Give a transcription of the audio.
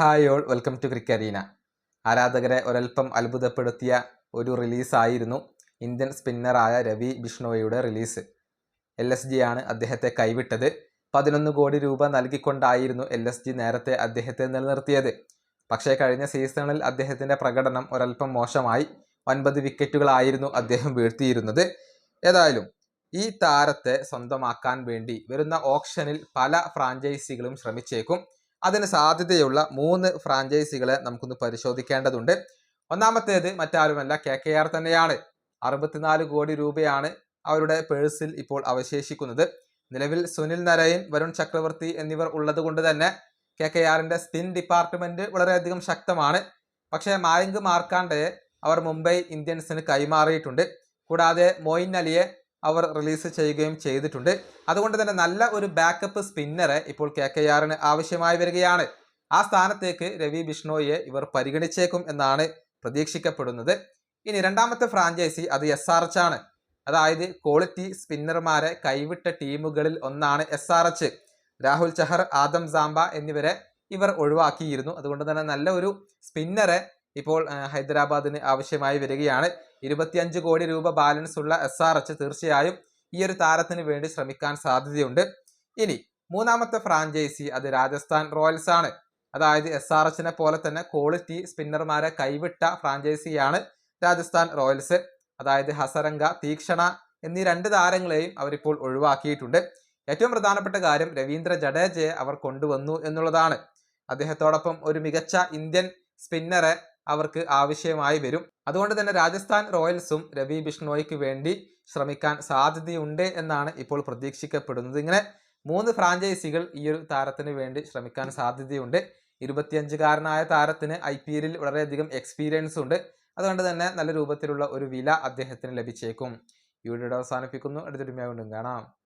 Hi all welcome to Cricarena ആരാധകരെ ഒരൽപ്പം അത്ഭുതപ്പെടുത്തിയ ഒരു റിലീസായിരുന്നു ഇന്ത്യൻ സ്പിന്നറായ രവി ബിഷ്ണോയിയുടെ റിലീസ്. എൽ എസ് ജി ആണ് അദ്ദേഹത്തെ കൈവിട്ടത്. പതിനൊന്ന് കോടി രൂപ നൽകിക്കൊണ്ടായിരുന്നു എൽ എസ് ജി നേരത്തെ അദ്ദേഹത്തെ നിലനിർത്തിയത്. പക്ഷേ കഴിഞ്ഞ സീസണിൽ അദ്ദേഹത്തിന്റെ പ്രകടനം ഒരൽപ്പം മോശമായി. ഒൻപത് വിക്കറ്റുകളായിരുന്നു അദ്ദേഹം വീഴ്ത്തിയിരുന്നത്. ഏതായാലും ഈ താരത്തെ സ്വന്തമാക്കാൻ വേണ്ടി വരുന്ന ഓപ്ഷനിൽ പല ഫ്രാഞ്ചൈസികളും ശ്രമിച്ചേക്കും. അതിന് സാധ്യതയുള്ള മൂന്ന് ഫ്രാഞ്ചൈസികളെ നമുക്കൊന്ന് പരിശോധിക്കേണ്ടതുണ്ട്. ഒന്നാമത്തേത് മറ്റാരുമല്ല കെ കെ ആർ തന്നെയാണ്. അറുപത്തിനാല് കോടി രൂപയാണ് അവരുടെ പേഴ്സിൽ ഇപ്പോൾ അവശേഷിക്കുന്നത്. നിലവിൽ സുനിൽ നരയൻ വരുൺ ചക്രവർത്തി എന്നിവർ ഉള്ളതുകൊണ്ട് തന്നെ കെ കെ ആറിന്റെ സ്പിൻ ഡിപ്പാർട്ട്മെന്റ് വളരെയധികം ശക്തമാണ്. പക്ഷേ മായങ്ക് മാർക്കാണ്ടയെ അവർ മുംബൈ ഇന്ത്യൻസിന് കൈമാറിയിട്ടുണ്ട്. കൂടാതെ മോയിൻ അലിയെ അവർ റിലീസ് ചെയ്യുകയും ചെയ്തിട്ടുണ്ട്. അതുകൊണ്ട് തന്നെ നല്ല ഒരു ബാക്കപ്പ് സ്പിന്നറെ ഇപ്പോൾ കെ കെ ആറിന് ആവശ്യമായി വരികയാണ്. ആ സ്ഥാനത്തേക്ക് രവി ബിഷ്ണോയെ ഇവർ പരിഗണിച്ചേക്കും എന്നാണ് പ്രതീക്ഷിക്കപ്പെടുന്നത്. ഇനി രണ്ടാമത്തെ ഫ്രാഞ്ചൈസി അത് എസ് ആർ എച്ച് ആണ്. അതായത് ക്വാളിറ്റി സ്പിന്നർമാരെ കൈവിട്ട ടീമുകളിൽ ഒന്നാണ് S R H Rahul Chahar Adam Zampa എന്നിവരെ ഇവർ ഒഴിവാക്കിയിരുന്നു. അതുകൊണ്ട് തന്നെ നല്ല ഒരു സ്പിന്നറെ ഇപ്പോൾ ഹൈദരാബാദിന് ആവശ്യമായി വരികയാണ്. ഇരുപത്തിയഞ്ച് കോടി രൂപ ബാലൻസ് ഉള്ള എസ് ആർ എച്ച് തീർച്ചയായും ഈ ഒരു താരത്തിന് വേണ്ടി ശ്രമിക്കാൻ സാധ്യതയുണ്ട്. ഇനി മൂന്നാമത്തെ ഫ്രാഞ്ചൈസി അത് രാജസ്ഥാൻ റോയൽസ് ആണ്. അതായത് എസ് ആർ എച്ചിനെ പോലെ തന്നെ ക്വാളിറ്റി സ്പിന്നർമാരെ കൈവിട്ട ഫ്രാഞ്ചൈസിയാണ് രാജസ്ഥാൻ റോയൽസ് അതായത് ഹസരംഗ തീക്ഷണ എന്നീ രണ്ട് താരങ്ങളെയും അവരിപ്പോൾ ഒഴിവാക്കിയിട്ടുണ്ട്. ഏറ്റവും പ്രധാനപ്പെട്ട കാര്യം രവീന്ദ്ര ജഡേജയെ അവർ കൊണ്ടുവന്നു എന്നുള്ളതാണ്. അദ്ദേഹത്തോടൊപ്പം ഒരു മികച്ച ഇന്ത്യൻ സ്പിന്നറെ അവർക്ക് ആവശ്യമായി വരും. അതുകൊണ്ട് തന്നെ രാജസ്ഥാൻ റോയൽസും രവി ബിഷ്ണോയ്ക്ക് വേണ്ടി ശ്രമിക്കാൻ സാധ്യതയുണ്ട് എന്നാണ് ഇപ്പോൾ പ്രതീക്ഷിക്കപ്പെടുന്നത്. ഇങ്ങനെ മൂന്ന് ഫ്രാഞ്ചൈസികൾ ഈ ഒരു താരത്തിന് വേണ്ടി ശ്രമിക്കാൻ സാധ്യതയുണ്ട്. ഇരുപത്തിയഞ്ചുകാരനായ താരത്തിന് ഐ പി എല്ലിൽ വളരെയധികം എക്സ്പീരിയൻസ് ഉണ്ട്. അതുകൊണ്ട് തന്നെ നല്ല രൂപത്തിലുള്ള ഒരു വില അദ്ദേഹത്തിന് ലഭിച്ചേക്കും. ഈ വീഡിയോ അവസാനിപ്പിക്കുന്നു. അടുത്തൊരുമയാകൊണ്ടും കാണാം.